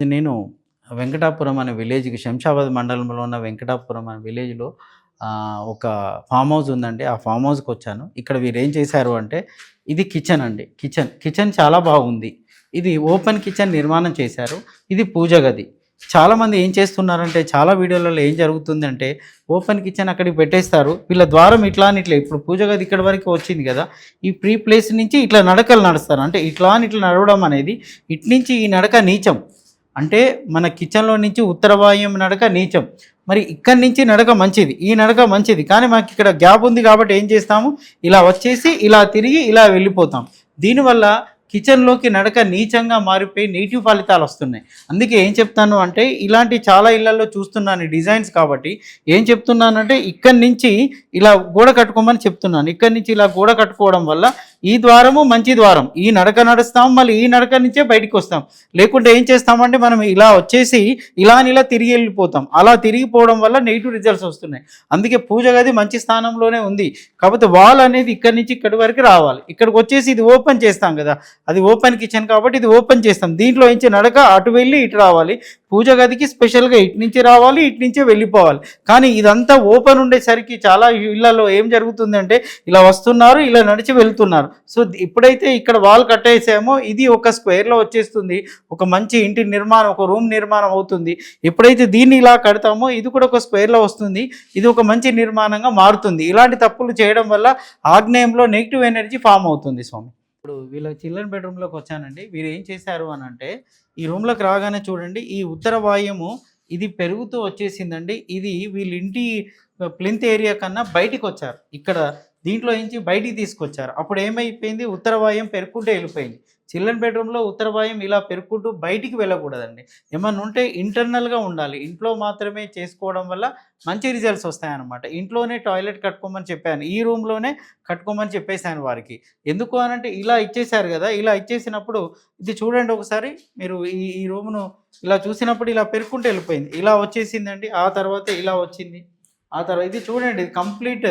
నేను వెంకటాపురం అనే విలేజ్‌కి శంషాబాద్ మండలంలో ఉన్న వెంకటాపురం అనే విలేజ్‌లో ఒక ఫామ్ హౌస్ ఉందండి. ఆ ఫామ్హౌస్కి వచ్చాను ఇక్కడ వీరు ఏం చేశారు అంటే, ఇది కిచెన్ అండి. కిచెన్. కిచెన్ చాలా బాగుంది. ఇది ఓపెన్ కిచెన్ నిర్మాణం చేశారు. ఇది పూజ గది. చాలామంది ఏం చేస్తున్నారంటే, చాలా వీడియోలలో ఏం జరుగుతుందంటే, ఓపెన్ కిచెన్ అక్కడికి పెట్టేస్తారు. వీళ్ళ ద్వారం ఇట్లా అని ఇట్లా ఇప్పుడు పూజ గది ఇక్కడి వరకు వచ్చింది కదా! ఈ ప్రీ ప్లేస్ నుంచి ఇట్లా నడకలు నడుస్తారు. అంటే ఇట్లా అని ఇట్లా నడవడం అనేది, ఇటు నుంచి ఈ నడక నీచం. అంటే మన కిచెన్‌లో నుంచి ఉత్తరవాయం నడక నీచం. మరి ఇక్కడి నుంచి నడక మంచిది. ఈ నడక మంచిది. కానీ మాకు ఇక్కడ గ్యాప్ ఉంది కాబట్టి ఏం చేస్తాము, ఇలా వచ్చేసి ఇలా తిరిగి ఇలా వెళ్ళిపోతాం. దీనివల్ల కిచెన్‌లోకి నడక నీచంగా మారిపోయి నెగిటివ్ ఫలితాలు వస్తున్నాయి. అందుకే ఏం చెప్తాను అంటే, ఇలాంటి చాలా ఇళ్ళలో చూస్తున్నాను డిజైన్స్ కాబట్టి, ఏం చెప్తున్నానంటే ఇక్కడి నుంచి ఇలా గోడ కట్టుకోమని చెప్తున్నాను. ఇక్కడి నుంచి ఇలా గోడ కట్టుకోవడం వల్ల ఈ ద్వారము మంచి ద్వారం. ఈ నడక నడుస్తాం. మళ్ళీ ఈ నడక నుంచే బయటికి వస్తాం. లేకుంటే ఏం చేస్తామంటే మనం ఇలా వచ్చేసి ఇలా అని ఇలా తిరిగి వెళ్ళిపోతాం. అలా తిరిగిపోవడం వల్ల నెగిటివ్ రిజల్ట్స్ వస్తున్నాయి. అందుకే పూజ గది మంచి స్థానంలోనే ఉంది. కాకపోతే వాల్ అనేది ఇక్కడి నుంచి ఇక్కడి వరకు రావాలి. ఇక్కడికి వచ్చేసి ఇది ఓపెన్ చేస్తాం కదా! అది ఓపెన్ కిచెన్ కాబట్టి ఇది ఓపెన్ చేస్తాం. దీంట్లో నుంచి నడక అటు వెళ్ళి ఇటు రావాలి. పూజ గదికి స్పెషల్‌గా ఇటు నుంచి రావాలి. ఇటు నుంచే వెళ్ళిపోవాలి. కానీ ఇదంతా ఓపెన్ ఉండేసరికి చాలా ఇళ్ళలో ఏం జరుగుతుందంటే, ఇలా వస్తున్నారు. ఇలా నడిచి వెళ్తున్నారు. సో, ఇప్పుడైతే ఇక్కడ వాల్ కట్టేసామో ఇది ఒక స్క్వేర్‌లో వచ్చేస్తుంది. ఒక మంచి ఇంటి నిర్మాణం, ఒక రూమ్ నిర్మాణం అవుతుంది. ఎప్పుడైతే దీన్ని ఇలా కడతామో ఇది కూడా ఒక స్క్వేర్‌లో వస్తుంది. ఇది ఒక మంచి నిర్మాణంగా మారుతుంది. ఇలాంటి తప్పులు చేయడం వల్ల ఆగ్నేయంలో నెగిటివ్ ఎనర్జీ ఫామ్ అవుతుంది స్వామి. ఇప్పుడు వీళ్ళ చిల్డ్రన్ బెడ్‌రూమ్‌లోకి వచ్చానండి. వీరు ఏం చేశారు అనంటే, ఈ రూమ్‌లోకి రాగానే చూడండి ఈ ఉత్తర వాయుము ఇది పెరుగుతూ వచ్చేసిందండి. ఇది వీళ్ళింటి ప్లింత్ ఏరియా కన్నా బయటికి వచ్చారు ఇక్కడ దీంట్లో నుంచి బయటికి తీసుకొచ్చారు. అప్పుడు ఏమైపోయింది ఉత్తరవాయం పెరుక్కుంటూ వెళ్ళిపోయింది. చిల్డ్రన్ బెడ్‌రూమ్‌లో ఉత్తరవాయం ఇలా పెరుక్కుంటూ బయటికి వెళ్ళకూడదండి. ఏమన్నా ఉంటే ఇంటర్నల్‌గా ఉండాలి. ఇంట్లో మాత్రమే చేసుకోవడం వల్ల మంచి రిజల్ట్స్ వస్తాయన్నమాట. ఇంట్లోనే టాయిలెట్ కట్టుకోమని చెప్పాను. ఈ రూమ్‌లోనే కట్టుకోమని చెప్పేశాను వారికి. ఎందుకు అనంటే ఇలా ఇచ్చేసారు కదా! ఇలా ఇచ్చేసినప్పుడు ఇది చూడండి ఒకసారి మీరు ఈ ఈ రూమ్‌ను ఇలా చూసినప్పుడు ఇలా పెరుక్కుంటూ వెళ్ళిపోయింది. ఇలా వచ్చేసిందండి. ఆ తర్వాత ఇలా వచ్చింది. ఆ తర్వాత ఇది చూడండి ఇది కంప్లీట్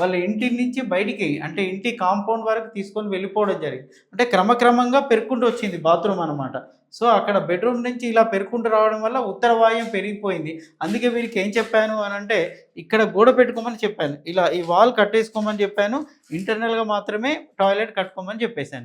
వాళ్ళ ఇంటి నుంచి బయటికి అంటే ఇంటి కాంపౌండ్ వరకు తీసుకొని వెళ్ళిపోవడం జరిగింది. అంటే క్రమక్రమంగా పెరుక్కుంటూ వచ్చింది బాత్రూమ్ అనమాట. సో, అక్కడ బెడ్‌రూమ్ నుంచి ఇలా పెరుక్కుంటూ రావడం వల్ల ఉత్తర వాయుం పెరిగిపోయింది. అందుకే వీరికి ఏం చెప్పాను అనంటే, ఇక్కడ గోడ పెట్టుకోమని చెప్పాను. ఇలా ఈ వాల్ కట్టేసుకోమని చెప్పాను. ఇంటర్నల్‌గా మాత్రమే టాయిలెట్ కట్టుకోమని చెప్పేసాను.